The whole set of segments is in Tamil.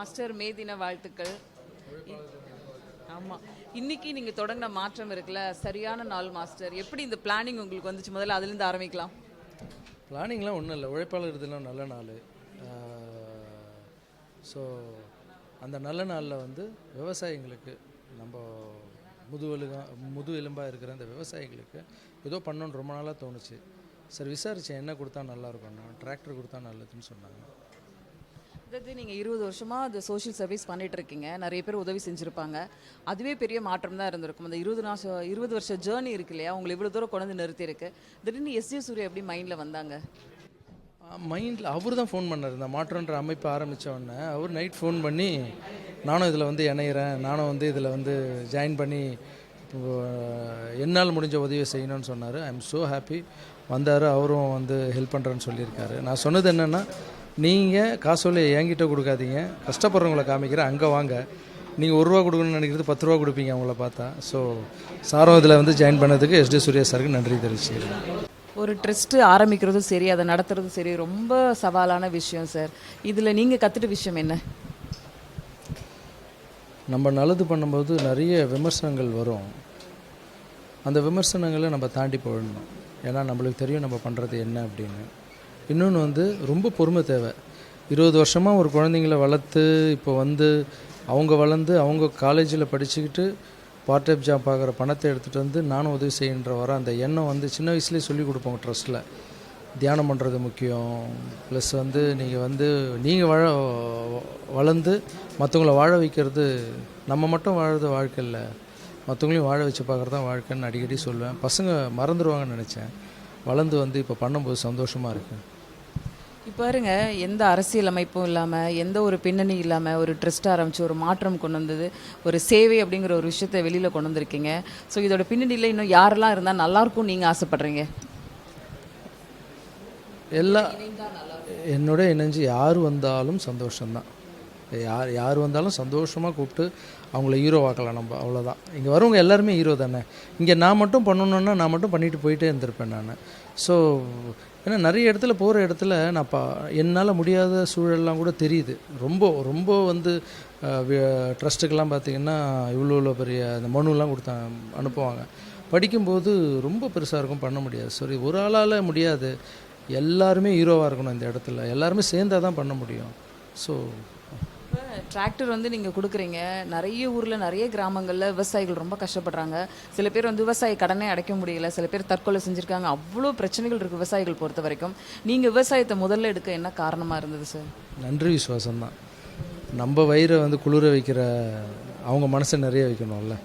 மாஸ்டர் மே தின வாழ்த்துக்கள். ஆமாம் இன்னைக்கு நீங்கள் தொடங்கின மாற்றம் இருக்குல்ல சரியான நாள் மாஸ்டர். எப்படி இந்த பிளானிங் உங்களுக்கு வந்துச்சு? முதல்ல அதுலேருந்து ஆரம்பிக்கலாம். பிளானிங்லாம் ஒன்றும் இல்லை. உழைப்பாளர் தினம் நல்ல நாள். ஸோ அந்த நல்ல நாளில் வந்து விவசாயிங்களுக்கு நம்ம முதுவெலுகா முது எலும்பாக இருக்கிற அந்த விவசாயிகளுக்கு ஏதோ பண்ணணும்னு ரொம்ப நாளாக தோணுச்சு. சரி விசாரித்தேன் என்ன கொடுத்தா நல்லாயிருக்கும்னா டிராக்டர் கொடுத்தா நல்லதுன்னு சொன்னாங்க. அதாவது நீங்கள் இருபது வருஷமாக அது சோஷியல் சர்வீஸ் பண்ணிட்டு இருக்கீங்க நிறைய பேர் உதவி செஞ்சுருப்பாங்க. அதுவே பெரிய மாற்றம் தான் இருந்திருக்கும். அந்த இருபது வருஷம் இருபது வருஷம் ஜேர்னி இருக்கு இல்லையா? உங்களை இவ்வளோ தூரம் கொண்டு வந்து நிறுத்தியிருக்கு. திடீர்னு எஸ் ஜே சூர்யா எப்படி மைண்டில் வந்தாங்க? மைண்டில் அவர் தான் ஃபோன் பண்ணார். இந்த மாற்றன்ற அமைப்பு ஆரம்பித்த உடனே அவர் நைட் ஃபோன் பண்ணி நானும் இதில் வந்து இணையிறேன். நானும் வந்து இதில் வந்து ஜாயின் பண்ணி இப்போ, என்னால் முடிஞ்ச உதவியை செய்யணும்னு சொன்னார். ஐ எம் ஸோ ஹாப்பி வந்தார். அவரும் வந்து ஹெல்ப் பண்ணுறேன்னு சொல்லியிருக்காரு. நான் சொன்னது என்னென்னா நீங்கள் காசோலை என்கிட்ட கொடுக்காதீங்க. கஷ்டப்படுறவங்கள காமிக்கிறேன். அங்கே வாங்க. நீங்கள் ஒரு ரூபா கொடுக்கணும்னு நினைக்கிறது பத்து ரூபா கொடுப்பீங்க அவங்கள பார்த்தா. ஸோ சாரும் இதில் வந்து ஜாயின் பண்ணதுக்கு எஸ்டி சூர்யா சாருக்கு நன்றி தெரிவிச்சுக்கிறேன். ஒரு ட்ரஸ்ட்டு ஆரம்பிக்கிறதும் சரி அதை நடத்துறதும் சரி ரொம்ப சவாலான விஷயம் சார் இதில் நீங்கள் கற்றுட்ட விஷயம் என்ன? நம்ம நல்லது பண்ணும்போது நிறைய விமர்சனங்கள் வரும். அந்த விமர்சனங்களை நம்ம தாண்டி போயிடணும். ஏன்னா நம்மளுக்கு தெரியும் நம்ம பண்ணுறது என்ன அப்படின்னு. இன்னொன்று வந்து ரொம்ப பொறுமை தேவை. இருபது வருஷமாக ஒரு குழந்தைங்கள வளர்த்து இப்போ வந்து அவங்க வளர்ந்து அவங்க காலேஜில் படிச்சுக்கிட்டு பார்ட் டைம் ஜாப் பார்க்குற பணத்தை எடுத்துகிட்டு வந்து நானும் உதவி செய்கின்ற வர அந்த எண்ணம் வந்து சின்ன வயசுலேயே சொல்லி கொடுப்போம் ட்ரஸ்ட்டில் தியானம் பண்ணுறது முக்கியம். ப்ளஸ் வந்து நீங்கள் வந்து நீங்கள் வாழ வளர்ந்து மற்றவங்கள வாழ வைக்கிறது நம்ம மட்டும் வாழறது வாழ்க்கை இல்லை. மற்றவங்களையும் வாழ வச்சு பார்க்குறது தான் வாழ்க்கைன்னு அடிக்கடி சொல்லுவேன். பசங்க மறந்துடுவாங்கன்னு நினச்சேன். வளர்ந்து வந்து இப்போ பண்ணும்போது சந்தோஷமாக இருக்குது இப்போ பாருங்க எந்த அரசியல் அமைப்பும் இல்லாமல் எந்த ஒரு பின்னணி இல்லாமல் ஒரு ட்ரஸ்ட் ஆரம்பிச்சு ஒரு மாற்றம் கொண்டு வந்தது ஒரு சேவை அப்படிங்கிற ஒரு விஷயத்தை வெளியில் கொண்டு வந்திருக்கீங்க. ஸோ இதோட பின்னணியில் இன்னும் யாரெல்லாம் இருந்தால் நல்லாயிருக்கும் நீங்கள் ஆசைப்படுறீங்க? எல்லா என்னோட இணைஞ்சு யார் வந்தாலும் சந்தோஷம்தான். யார் யார் வந்தாலும் சந்தோஷமாக கூப்பிட்டு அவங்கள ஹீரோ ஆக்கலாம் நம்ம அவ்வளோதான் இங்கே வரவங்க எல்லாருமே ஹீரோ தானே. இங்கே நான் மட்டும் பண்ணணுன்னா நான் மட்டும் பண்ணிட்டு போயிட்டே இருந்திருப்பேன் நான். ஸோ ஏன்னா நிறைய இடத்துல போகிற இடத்துல நான் பா என்னால் முடியாத சூழல்லாம் கூட தெரியுது. ரொம்ப ரொம்ப வந்து ட்ரஸ்ட்டுக்கெல்லாம் பார்த்தீங்கன்னா இவ்வளோ இவ்வளோ பெரிய அந்த மனுலாம் கொடுத்தா அனுப்புவாங்க. படிக்கும்போது ரொம்ப பெருசாக இருக்கும் பண்ண முடியாது. சரி ஒரு ஆளால் முடியாது. எல்லாருமே ஹீரோவாக இருக்கணும் இந்த இடத்துல. எல்லாருமே சேர்ந்தாதான் தான் பண்ண முடியும். ஸோ டிராக்டர் வந்து நீங்கள் கொடுக்குறீங்க. நிறைய ஊரில் நிறைய கிராமங்களில் விவசாயிகள் ரொம்ப கஷ்டப்படுறாங்க. சில பேர் வந்து விவசாய கடனே அடைக்க முடியல. சில பேர் தற்கொலை செஞ்சுருக்காங்க. அவ்வளோ பிரச்சனைகள் இருக்குது விவசாயிகள் பொறுத்த வரைக்கும். நீங்கள் விவசாயத்தை முதல்ல எடுக்க என்ன காரணமாக இருந்தது சார் நன்றி விசுவாசம் தான் நம்ம வயிறை வந்து குளிர வைக்கிற அவங்க மனசை நிறைய வைக்கணும்ல.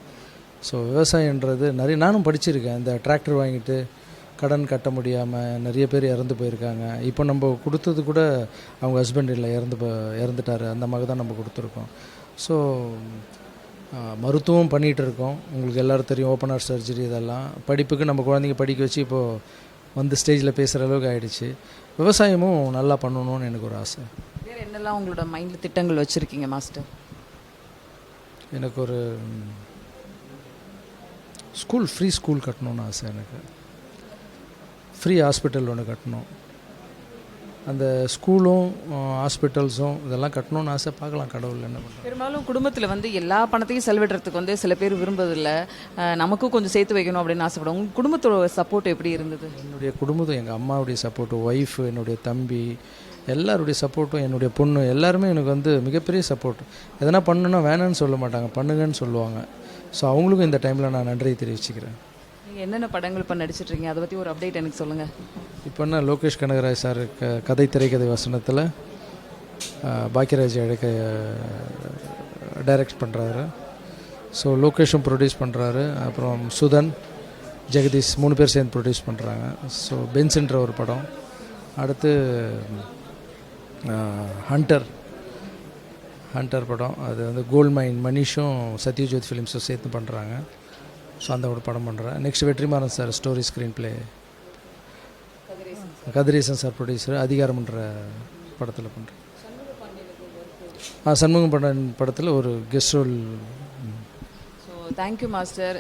ஸோ விவசாயன்றது நிறைய நானும் படிச்சிருக்கேன். இந்த டிராக்டர் வாங்கிட்டு கடன் கட்ட முடியாமல் நிறைய பேர் இறந்து போயிருக்காங்க. இப்போ நம்ம கொடுத்தது கூட அவங்க ஹஸ்பண்ட் இல்லை இறந்து போ இறந்துட்டார். அந்த மாதிரி தான் நம்ம கொடுத்துருக்கோம். ஸோ மருத்துவம் பண்ணிகிட்டு இருக்கோம். உங்களுக்கு எல்லோரும் தெரியும் ஓப்பன் ஹார்ட் சர்ஜரி இதெல்லாம். படிப்புக்கு நம்ம குழந்தைங்க படிக்க வச்சு இப்போது வந்து ஸ்டேஜில் பேசுகிற அளவுக்கு ஆயிடுச்சு. விவசாயமும் நல்லா பண்ணணும்னு எனக்கு ஒரு ஆசை. வேறு என்னெல்லாம் உங்களோட மைண்டில் திட்டங்கள் வச்சுருக்கீங்க மாஸ்டர் எனக்கு ஒரு ஸ்கூல் ஃப்ரீ ஸ்கூல் கட்டணும்னு ஆசை எனக்கு. ஃப்ரீ ஹாஸ்பிட்டல் ஒன்று கட்டணும். அந்த ஸ்கூலும் ஹாஸ்பிட்டல்ஸும் இதெல்லாம் கட்டணும்னு ஆசை. பார்க்கலாம் கடவுள் என்ன பண்ணுறாங்க பெரும்பாலும் குடும்பத்தில் வந்து எல்லா பணத்தையும் செலவிடுறதுக்கு வந்து சில பேர் விரும்புறதில்ல நமக்கும் கொஞ்சம் சேர்த்து வைக்கணும் அப்படின்னு ஆசைப்படுவோம். உங்கள் குடும்பத்தோட சப்போர்ட் எப்படி இருந்தது? என்னுடைய குடும்பம் எங்கள் அம்மாவுடைய சப்போர்ட்டு ஒய்ஃபு என்னுடைய தம்பி எல்லாருடைய சப்போர்ட்டும் என்னுடைய பொண்ணு எல்லாருமே எனக்கு வந்து மிகப்பெரிய சப்போர்ட் எதனா பண்ணுன்னா வேணான்னு சொல்ல மாட்டாங்க. பண்ணுங்கன்னு சொல்லுவாங்க. ஸோ அவங்களுக்கும் இந்த டைமில் நான் நன்றியை தெரிவிச்சுக்கிறேன். என்னென்ன படங்கள் இப்போ நடிச்சிட்ருக்கீங்க? அதை பற்றி ஒரு அப்டேட் எனக்கு சொல்லுங்கள் இப்போ என்ன லோகேஷ் கனகராஜ் சார் க கதை திரைக்கதை வசனத்தில் பாக்கியராஜ் அழைக்க டைரக்ட் பண்ணுறாரு ஸோ லோகேஷும் ப்ரொடியூஸ் பண்ணுறாரு அப்புறம் சுதன் ஜெகதீஷ் மூணு பேர் சேர்ந்து ப்ரொடியூஸ் பண்ணுறாங்க ஸோ பென்ஸ்ன்ற ஒரு படம். அடுத்து ஹண்டர் ஹண்டர் படம். அது வந்து கோல்ட் மைன் மனிஷும் சத்யஜோத் ஃபிலிம்ஸும் சேர்த்து பண்ணுறாங்க ஸோ அந்த ஒரு படம் பண்ணுறேன் next Vetrimaaran sir story screenplay Kathiresan sir producer அதிகாரம்ன்ற படத்தில் பண்ணுறேன் ஆ சண்முகம் படம் படத்தில் ஒரு கெஸ்ட் ரோல் தேங்க்யூ மாஸ்டர்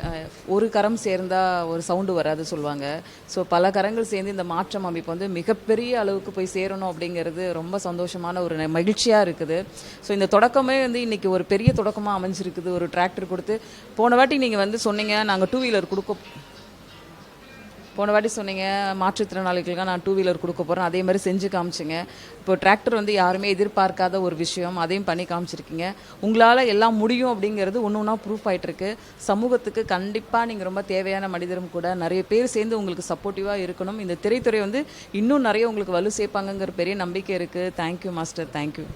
ஒரு கரம் சேர்ந்தால் ஒரு சவுண்டு வராது சொல்லுவாங்க. ஸோ பல கரங்கள் சேர்ந்து இந்த மாற்றம் அமைப்பு வந்து மிகப்பெரிய அளவுக்கு போய் சேரணும் அப்படிங்கிறது ரொம்ப சந்தோஷமான ஒரு மகிழ்ச்சியாக இருக்குது. ஸோ இந்த தொடக்கமே வந்து இன்றைக்கி ஒரு பெரிய தொடக்கமாக அமைஞ்சிருக்குது. ஒரு டிராக்டர் கொடுத்து போன வாட்டி நீங்கள் வந்து சொன்னீங்க நாங்கள் டூ வீலர் கொடுக்க போன வாட்டி சொன்னீங்க மாற்றுத்திறனாளிகளுக்கு நான் டூ வீலர் கொடுக்க போகிறேன் அதே மாதிரி செஞ்சு காமிச்சிங்க. இப்போ டிராக்டர் வந்து யாருமே எதிர்பார்க்காத ஒரு விஷயம். அதையும் பண்ணி காமிச்சிருக்கீங்க. உங்களால் எல்லாம் முடியும் அப்படிங்கிறது ஒன்று ஒன்றா ப்ரூஃப் ஆகிட்டுருக்கு சமூகத்துக்கு கண்டிப்பாக நீங்கள் ரொம்ப தேவையான மனிதரும் கூட நிறைய பேர் சேர்ந்து உங்களுக்கு சப்போர்ட்டிவாக இருக்கணும். இந்த திரைத்துறை வந்து இன்னும் நிறைய உங்களுக்கு வலு சேர்ப்பாங்கங்கிற பெரிய நம்பிக்கை இருக்குது தேங்க்யூ மாஸ்டர் தேங்க்யூ